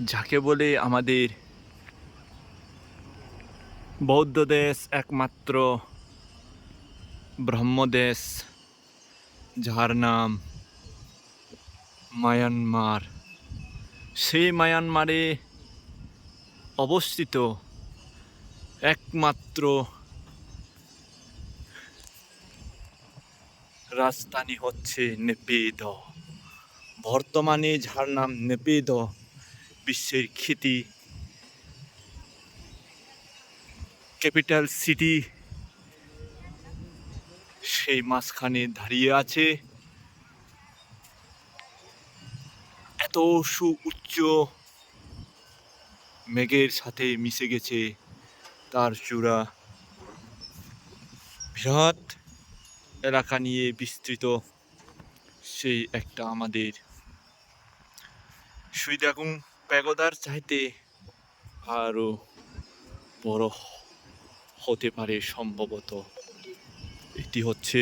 যাকে বলে আমাদের বৌদ্ধ দেশ একমাত্র ব্রহ্মদেশ যার নাম মায়ানমার। সেই মায়ানমারে অবস্থিত একমাত্র রাজধানী হচ্ছে নেপেদ। বর্তমানে যার নাম নেপিদ বিশ্বের খ্যাতি, ক্যাপিটাল সিটি, সেই মাঝখানে দাঁড়িয়ে আছে। এত সু উচ্চ মেঘের সাথে মিশে গেছে তার চূড়া। বৃহৎ এলাকা নিয়ে বিস্তৃত, সেই একটা আমাদের। সুইদাগুং প্যাগোদার চাইতে আরও বড় হতে পারে সম্ভবত এটি হচ্ছে